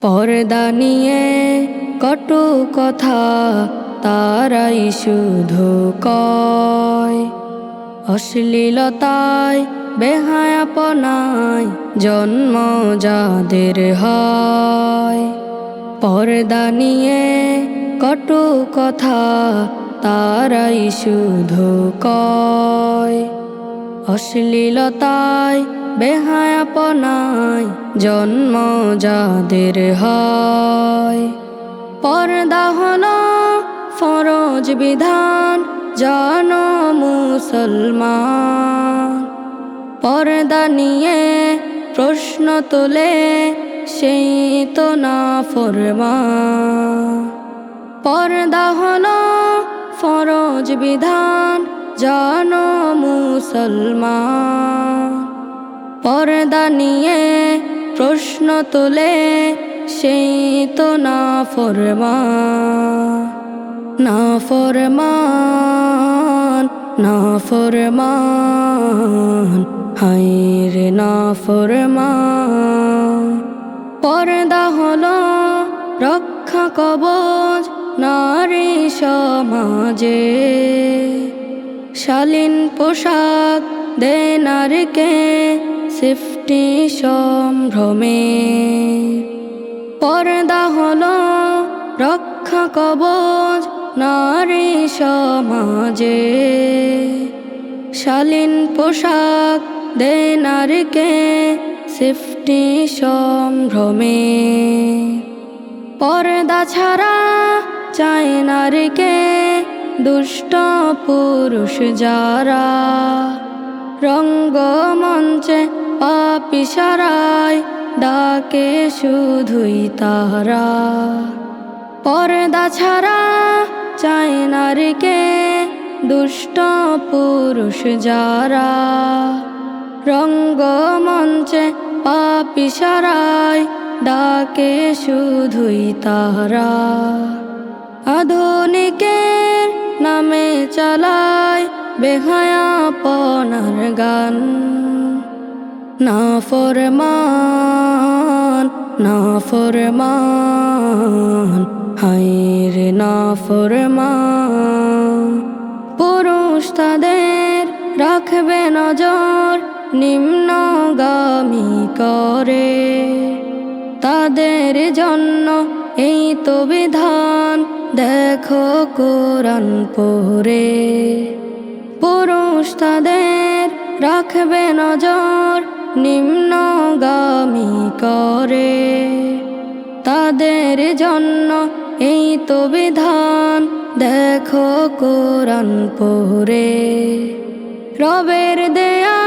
পর্দা নিয়ে কটু কথা, তারাই শুধু কয়। অশ্লীলতায়, বেহায়াপনায় জন্ম যাদের হয়। পর্দা নিয়ে কটু কথা, তারাই শুধু কয়। অশ্লীলতায়, বেহায়াপনায় জন্ম যাদের হয়। পর্দা হলো ফরজ বিধান, জন মুসলমান। পর্দা নিয়ে প্রশ্ন তোলে সেই তো না ফরমা পর্দা ফরজ বিধান জানো মুসলমান। পর্দা নিয়ে প্রশ্ন তোলে, সেই তো না ফরমা না ফরমান না ফরমান হাইরে না ফরমান। পর্দা হলো রক্ষা কবচ নারী সমাজে। শালীন পোশাক দে নারীকে সিফটি সম্ভ্রমে। পর্দা হল রক্ষা কবচ, নারী সমাজে। শালীন পোশাক দে নারীকে সিফটি সম্ভ্রমে। পর্দা ছাড়া চায় নারীকে দুষ্ট পুরুষ যারা রঙ্গমঞ্চে পাপি সারায়, ডাকে শুধুই তারা পর্দা ছাড়া চায় নারীকে দুষ্ট পুরুষ যারা রঙ্গমঞ্চে পাপি সারায়, ডাকে শুধুই তারা আধুনিকের চালায় বেহায়াপনার গান। না ফরমান না ফরমান হাইরে না ফরমান। পুরুষ তাদের রাখবে নজর, নিম্নগামী করে। তাদের জন্য এই তো বিধান দেখো কোরআন পড়ে। পুরুষ তাদের রাখবে নজর নিম্নগামী করে। তাদের জন্য এই তো বিধান, দেখো কোরআন পড়ে। রবের দেয়া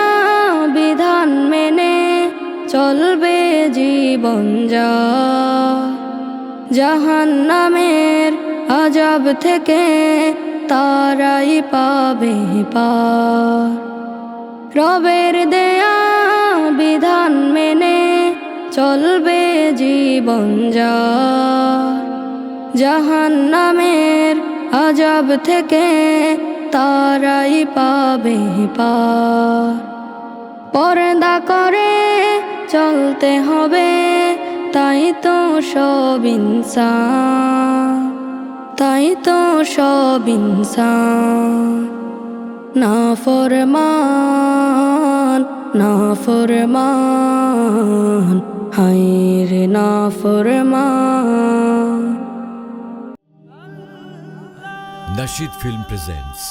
বিধান মেনে চলবে জীবন যা। জাহান নামের আজাব থেকে তারাই পাবে পা রবের দেয়া বিধান মেনে চলবে জীবন যা জাহান নামের আজাব থেকে তারাই পাবে পা পর্দা করে চলতে হবে, তাই তো সব ইনসান। তাই তো সব ইনসান। না ফরমান না ফরমান হায়ের না ফরমান। Nashid film presents